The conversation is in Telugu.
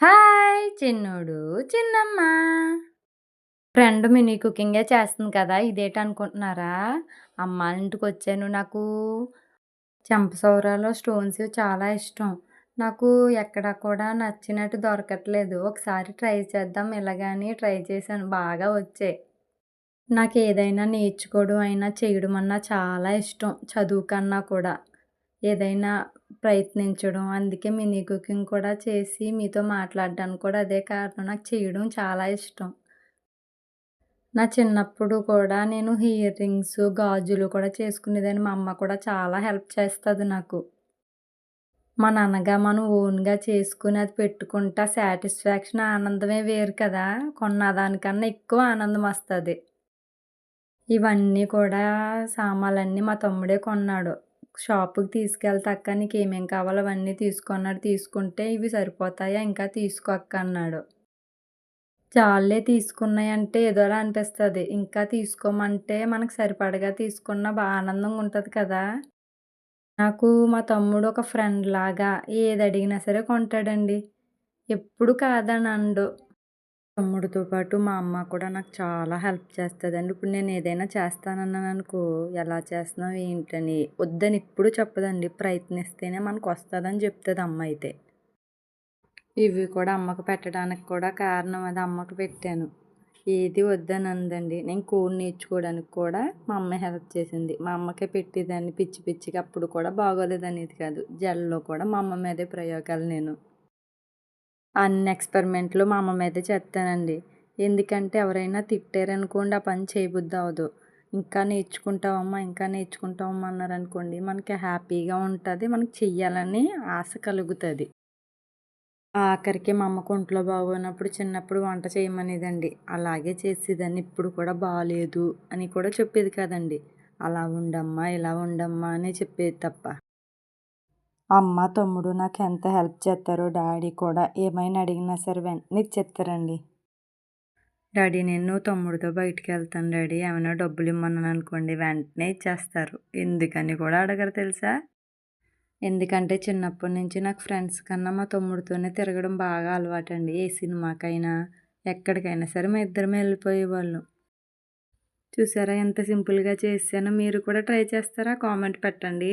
హాయ్ చిన్నోడు చిన్నమ్మ. ఫ్రెండ్ మినీ కుకింగే చేస్తుంది కదా ఇదేటనుకుంటున్నారా అమ్మ ఇంటికి వచ్చాను నాకు చెంపసౌరాలో స్టోన్స్ చాలా ఇష్టం. నాకు ఎక్కడ కూడా నచ్చినట్టు దొరకట్లేదు. ఒకసారి ట్రై చేద్దాం ఇలాగని ట్రై చేశాను బాగా వచ్చాయి. నాకు ఏదైనా నేర్చుకోవడం అయినా చేయడం అన్నా చాలా ఇష్టం చదువు కన్నా కూడా. ఏదైనా ప్రయత్నించడం అందుకే మినీ కుకింగ్ కూడా చేసి మీతో మాట్లాడడానికి కూడా అదే కారణం నాకు చేయడం చాలా ఇష్టం. నా చిన్నప్పుడు కూడా నేను ఇయర్ రింగ్స్ గాజులు కూడా చేసుకునేదాన్ని. మా అమ్మ కూడా చాలా హెల్ప్ చేస్తుంది నాకు. మా నాన్నగా మనం ఓన్గా చేసుకుని అది పెట్టుకుంటా సాటిస్ఫాక్షన్ ఆనందమే వేరు కదా. కొన్న దానికన్నా ఎక్కువ ఆనందం వస్తుంది. ఇవన్నీ కూడా సామాన్లన్నీ మా తమ్ముడే కొన్నాడు. షాపుకి తీసుకెళ్తా అక్క నీకు ఏమేం కావాలో అవన్నీ తీసుకున్నాడు తీసుకుంటే ఇవి సరిపోతాయా? ఇంకా తీసుకో అక్క అన్నాడు. చాలే తీసుకున్నాయంటే ఏదోలా అనిపిస్తుంది. ఇంకా తీసుకోమంటే మనకు సరిపడగా తీసుకున్న బాగా ఆనందంగా ఉంటుంది కదా. నాకు మా తమ్ముడు ఒక ఫ్రెండ్ లాగా ఏది అడిగినా సరే కొంటాడండి. ఎప్పుడు కాదని అండు తమ్ముడితో పాటు మా అమ్మ కూడా నాకు చాలా హెల్ప్ చేస్తుందండి. ఇప్పుడు నేను ఏదైనా చేస్తానన్నాను అనుకో ఎలా చేస్తున్నావు ఏంటని వద్దని ఇప్పుడు చెప్పదండి. ప్రయత్నిస్తేనే మనకు వస్తుందని చెప్తుంది అమ్మ అయితే. ఇవి కూడా అమ్మకు పెట్టడానికి కూడా కారణం అది అమ్మకు పెట్టాను. ఏది వద్దని అందండి నేను కోడి నేర్చుకోవడానికి కూడా మా అమ్మ హెల్ప్ చేసింది. మా అమ్మకే పెట్టేదాన్ని పిచ్చి పిచ్చిగా అప్పుడు కూడా బాగోలేదు అనేది కాదు. జల్లో కూడా మా అమ్మ మీదే ప్రయోగాలు నేను. అన్ని ఎక్స్పెరిమెంట్లు మా అమ్మ మీదే చేస్తానండి. ఎందుకంటే ఎవరైనా తిట్టారనుకోండి ఆ పని చేయబుద్ధి అవ్వదు. ఇంకా నేర్చుకుంటావమ్మా ఇంకా నేర్చుకుంటావమ్మా అన్నారనుకోండి మనకి హ్యాపీగా ఉంటుంది మనకి చెయ్యాలని ఆశ కలుగుతుంది. ఆఖరికి మా అమ్మకు ఒంట్లో బాగోనప్పుడు చిన్నప్పుడు వంట చేయమనేదండి. అలాగే చేసేదాన్ని ఇప్పుడు కూడా బాగాలేదు అని కూడా చెప్పేది కాదండి. అలా ఉండమ్మా ఇలా ఉండమ్మా అని చెప్పేది తప్ప. అమ్మ తమ్ముడు నాకు ఎంత హెల్ప్ చేస్తారో డాడీ కూడా ఏమైనా అడిగినా సరే వెంటనే ఇచ్చేస్తారండి డాడీ నేను తమ్ముడితో బయటికి వెళ్తాను డాడీ. ఏమైనా డబ్బులు ఇమ్మన్నాను అనుకోండి వెంటనే ఇచ్చేస్తారు. ఎందుకని కూడా అడగరు తెలుసా? ఎందుకంటే చిన్నప్పటి నుంచి నాకు ఫ్రెండ్స్ కన్నా మా తమ్ముడితోనే తిరగడం బాగా అలవాటండి. ఏ సినిమాకైనా ఎక్కడికైనా సరే మా ఇద్దరం వెళ్ళిపోయేవాళ్ళు. చూసారా ఎంత సింపుల్గా చేశానో మీరు కూడా ట్రై చేస్తారా కామెంట్ పెట్టండి.